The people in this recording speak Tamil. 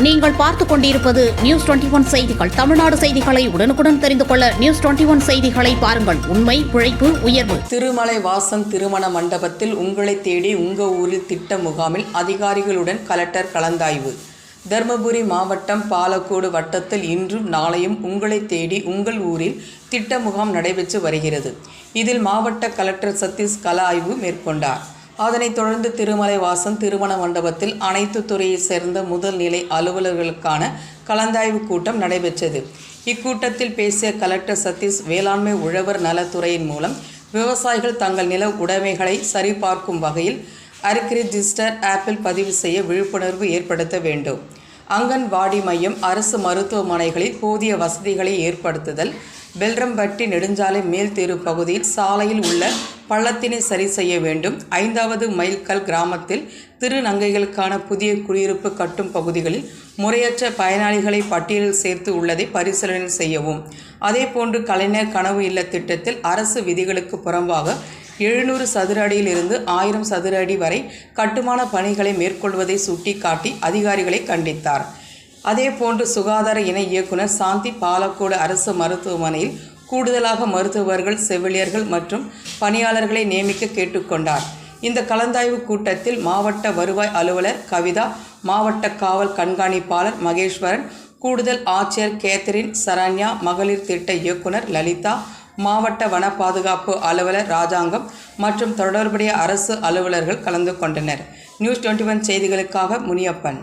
நீங்கள் பார்த்துக் கொண்டிருப்பது நியூஸ் டுவெண்டி ஒன் செய்திகள். தமிழ்நாடு செய்திகளை உடனுக்குடன் தெரிந்து கொள்ள நியூஸ் டுவெண்டி ஒன் செய்திகளை பாருங்கள். உண்மை உழைப்பு உயர்வு. திருமலை வாசன் திருமண மண்டபத்தில் உங்களை தேடி உங்க ஊரில் திட்ட முகாமில் அதிகாரிகளுடன் கலெக்டர் கலந்தாய்வு. தருமபுரி மாவட்டம் பாலக்கோடு வட்டத்தில் இன்றும் நாளையும் உங்களை தேடி உங்கள் ஊரில் திட்ட முகாம் நடைபெற்று வருகிறது. இதில் மாவட்ட கலெக்டர் சதீஷ் கல ஆய்வு மேற்கொண்டார். அதனைத் தொடர்ந்து திருமலைவாசம் திருமண மண்டபத்தில் அனைத்து துறையைச் சேர்ந்த முதல் நிலை அலுவலர்களுக்கான கலந்தாய்வு கூட்டம் நடைபெற்றது. இக்கூட்டத்தில் பேசிய கலெக்டர் சதீஷ் வேளாண்மை உழவர் நலத்துறையின் மூலம் விவசாயிகள் தங்கள் நில உடைமைகளை சரிபார்க்கும் வகையில் அரிக்ரிஜிஸ்டர் ஆப்பில் பதிவு செய்ய விழிப்புணர்வு ஏற்படுத்த வேண்டும். அங்கன்வாடி மையம் அரசு மருத்துவமனைகளில் போதிய வசதிகளை ஏற்படுத்துதல் பெல்ரம்பட்டி நெடுஞ்சாலை மேல் தெரு பகுதியில் சாலையில் உள்ள பள்ளத்தினை சரி செய்ய வேண்டும். ஐந்தாவது மைல்கல் கிராமத்தில் திருநங்கைகளுக்கான புதிய குடியிருப்பு கட்டும் பகுதிகளில் முறையற்ற பயனாளிகளை பட்டியலில் சேர்த்து உள்ளதை பரிசீலனை செய்யவும். அதேபோன்று கலைஞர் கனவு இல்ல திட்டத்தில் அரசு விதிகளுக்கு புறம்பாக எழுநூறு சதுர அடியிலிருந்து ஆயிரம் சதுர அடி வரை கட்டுமான பணிகளை மேற்கொள்வதை சுட்டிக்காட்டி அதிகாரிகளை கண்டித்தார். அதேபோன்று சுகாதார இணை இயக்குனர் சாந்தி பாலக்கோடு அரசு மருத்துவமனையில் கூடுதலாக மருத்துவர்கள் செவிலியர்கள் மற்றும் பணியாளர்களை நியமிக்க கேட்டுக்கொண்டார். இந்த கலந்தாய்வு கூட்டத்தில் மாவட்ட வருவாய் அலுவலர் கவிதா மாவட்ட காவல் கண்காணிப்பாளர் மகேஸ்வரன் கூடுதல் ஆட்சியர் கேத்தரின் சரண்யா மகளிர் திட்ட இயக்குனர் லலிதா மாவட்ட வன பாதுகாப்பு அலுவலர் ராஜாங்கம் மற்றும் தொடர்புடைய அரசு அலுவலர்கள் கலந்து கொண்டனர். நியூஸ் டுவெண்ட்டி ஒன் செய்திகளுக்காக முனியப்பன்.